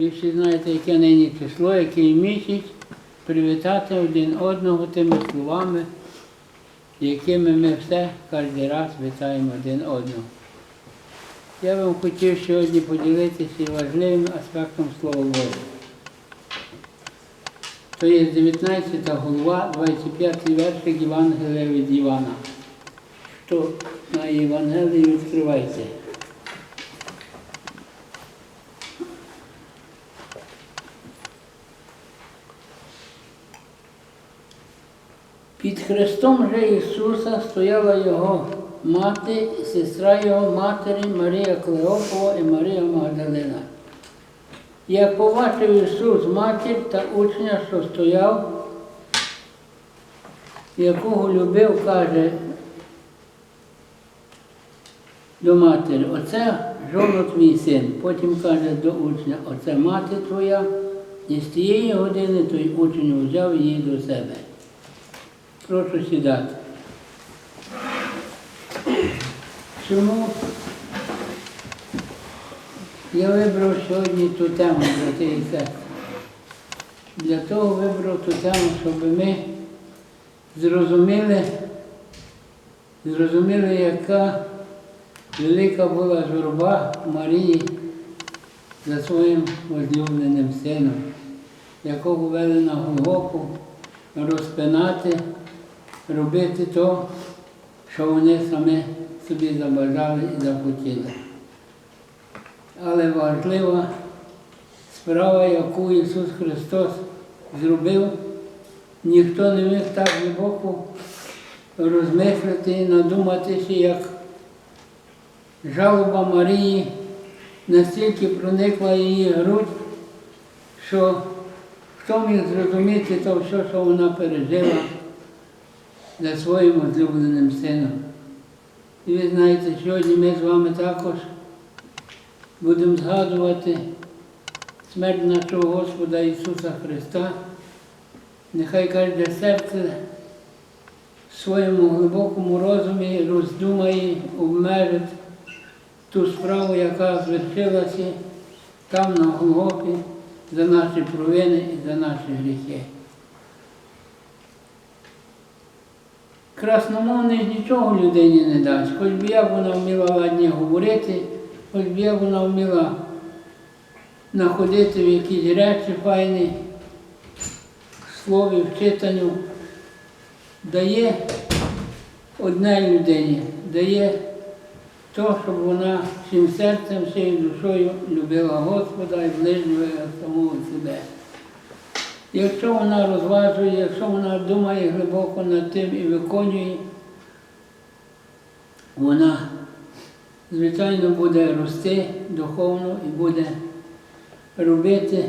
Ви всі знаєте, яке нині число, який місяць, привітати один одного тими словами, якими ми все кожен раз вітаємо один одного. Я вам хотів сьогодні поділитися важливим аспектом Слова Божого. То є 19 голова, 25 вершик Євангелія від Івана. Що на Євангелії відкривайте. Під Христом же Ісуса стояла Його мати, сестра Його матері Марія Клеопова і Марія Магдалина. Як побачив Ісус матір та учня, що стояв, якого любив, каже до матері, оце жоно твій син. Потім каже до учня, оце мати твоя, і з тієї години той учень взяв її до себе. Прошу сідати. Чому я вибрав сьогодні ту тему, брати і сестри? Для того вибрав ту тему, щоб ми зрозуміли, зрозуміли, яка велика була журба Марії за своїм возлюбленим сином, якого вели на Голгофу розпинати, робити то, що вони самі собі забажали і захотіли. Але важлива справа, яку Ісус Христос зробив, ніхто не міг так глибоко розмислити і надуматися, як жалоба Марії настільки проникла її грудь, що хто міг зрозуміти то все, що вона пережила за своїм улюбленим сином. І ви знаєте, сьогодні ми з вами також будемо згадувати смерть нашого Господа Ісуса Христа. Нехай кожне серце в своєму глибокому розумі роздумає, обмежить ту справу, яка звершилася там на Голгофі за наші провини і за наші гріхи. Красномовний нічого людині не дасть, хоч би як вона вміла ладні говорити, хоч би як вона вміла знаходити в якісь речі файні, слові, вчитанню, дає одній людині, дає то, щоб вона всім серцем, всією душою любила Господа і ближнього самого себе. Якщо вона розважує, якщо вона думає глибоко над тим і виконує, вона, звичайно, буде рости духовно і буде робити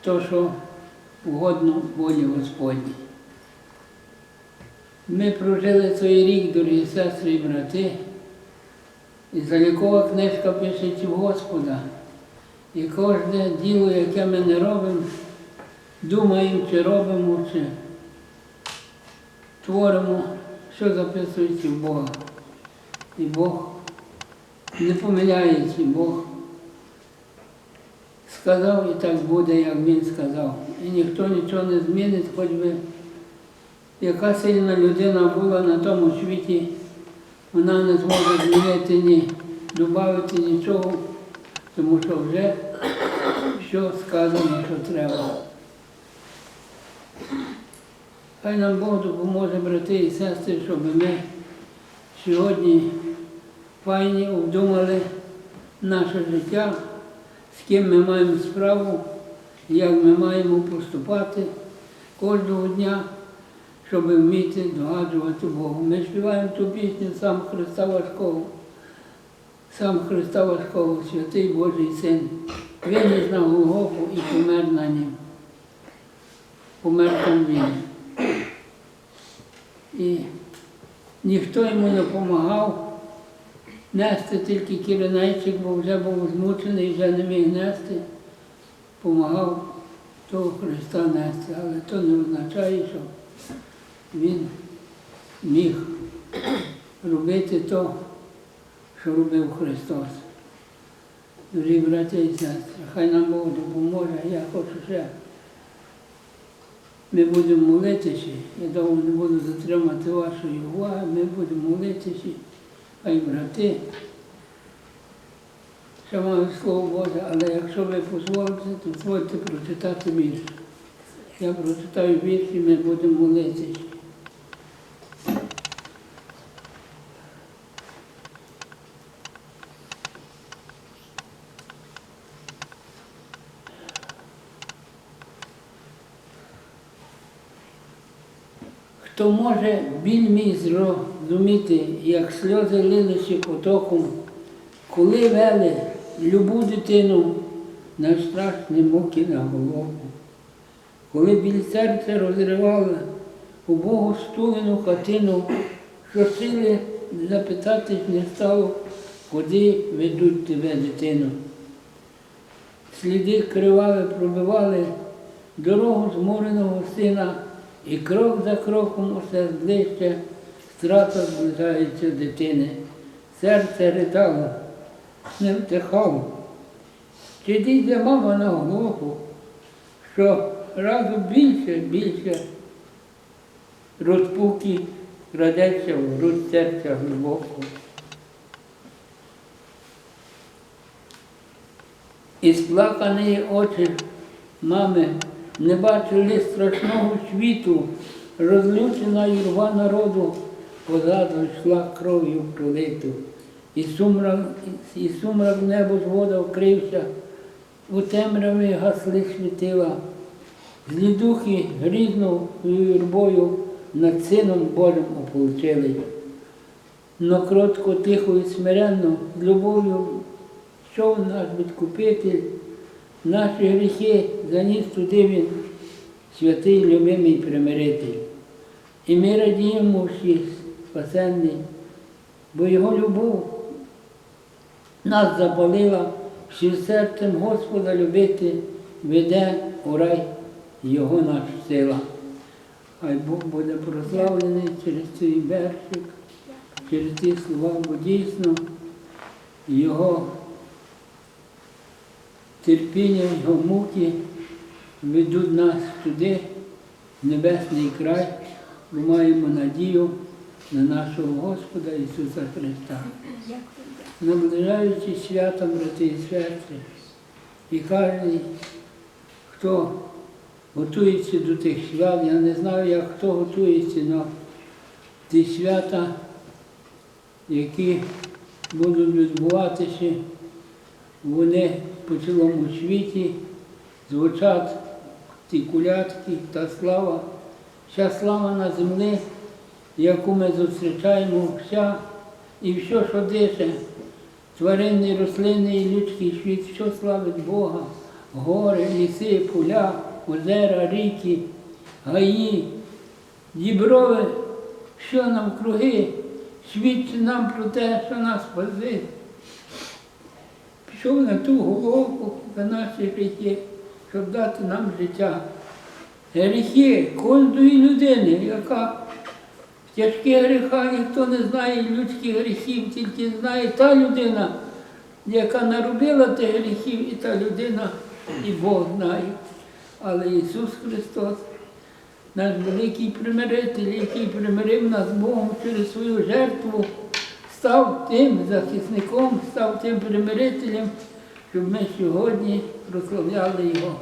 те, що угодно волі Господній. Ми прожили цей рік, дорогі сестри і брати, і залікова книжка пише в Господа. І кожне діло, яке ми не робимо, думаємо, чи робимо, чи творимо, що записується в Бога. І Бог не помиляється, Бог сказав і так буде, як Він сказав. І ніхто нічого не змінить, хоч би яка сильна людина була на тому світі, вона не зможе змінити ні додати нічого, тому що вже що сказано, що треба. Хай нам Бог допоможе, брати і сестри, щоб ми сьогодні файні обдумали наше життя, з ким ми маємо справу, як ми маємо поступати кожного дня, щоб вміти догадувати Богу. Ми співаємо ту пісню сам Христа важкого, сам Христа важкого, святий Божий Син, виніс на Голгофу і помер на нім. Помер там він. І ніхто йому не допомагав нести, тільки кіренайчик, бо вже був змучений, вже не міг нести, помагав того Христа нести, але то не означає, що він міг робити то, що робив Христос. Дорогі браття і сестри, хай нам Бог допоможе, я хочу ще. Ми будемо молитися, я довго не буду затримати вашої уваги, ми будемо молитися, хай брати. Ще маю слово Боже, але якщо ви дозволите, то дозвольте прочитати вірш. Я прочитаю вірш і ми будемо молитися. Хто може біль мій зрозуміти, як сльози лилися потоком, коли вели любу дитину на страшні муки на голову, коли біль серця розривала убогу стулену хатину, що сили запитатись не стало, куди ведуть тебе дитину. Сліди криваві пробивали дорогу змореного сина, і крок за кроком усе ближче страта зближається дитини. Серце ридало, не втихало. Чи дійде мама на голову, що разу більше, більше розпуки крадеться в грудь серця глибоко. І сплакані очі мами не бачили страшного світу, розлючена юрба народу позаду йшла кров'ю пролиту. І сумрак, і сумрак небо звода вкрився, у темряві гасли світила. Злі духи грізною юрбою над сином Божим ополчили. Но кротко, тихо і смиренно, з любов'ю, що наш відкупитель, наші гріхи заніс туди він, святий любимий примиритель. І ми радіємо всі спасенні, бо його любов нас запалила, всім серцем Господа любити, веде у рай його наша сила. Хай Бог буде прославлений через цей вершик, через ці слова, бо дійсно його терпіння, його муки ведуть нас туди, в небесний край, ми маємо надію на нашого Господа Ісуса Христа. Наближаючи свято, брати і сестри, і кожен, хто готується до тих свят, я не знаю, як хто готується, але ті свята, які будуть відбуватися, вони по цілому світі звучать ті кулятки та слава, вся слава на землі, яку ми зустрічаємо, вся. І все, що дише, тваринний, рослинний і людський світ, що славить Бога, гори, ліси, поля, озера, ріки, гаї, діброви, що нам круги, свідчить нам про те, що нас спаси. Пішов на ту головку за наші гріхи, щоб дати нам життя. Гріхи кожної людини, яка в тяжких гріхах ніхто не знає людських гріхів, тільки знає та людина, яка наробила тих гріхів, і та людина, і Бог знає. Але Ісус Христос, наш великий примиритель, який примирив нас Богом через свою жертву, став тим захисником, став тим примирителем, щоб ми сьогодні прославляли Його.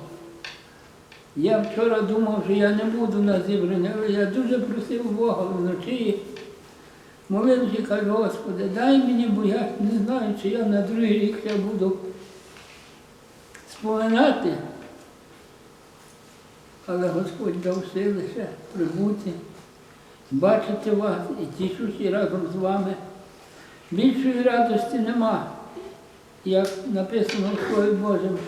Я вчора думав, що я не буду на зібранні, але я дуже просив Бога вночі. Молився, кажу, Господи, дай мені, бо я не знаю, чи я на другий рік ще буду споминати. Але Господь дав сили ще прибути, бачити вас і тішуся разом з вами. Більшої радості нема, як написано в Слові Божому.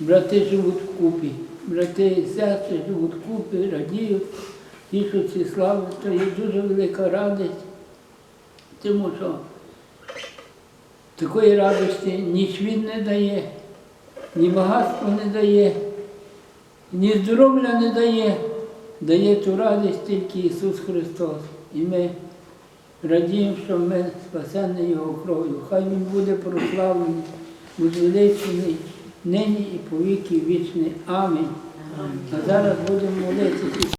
Брати живуть вкупі, брати і сестри живуть вкупі, радіють, тішуться слави, то є дуже велика радість, тому що такої радості ні світ не дає, ні багатство не дає, ні здоров'я не дає, дає ту радість тільки Ісус Христос. І ми Радіємо, що ми спасені Його кров'ю. Хай Він буде прославлений, возвеличений нині і по віки вічний. Амінь. А зараз будемо молитися.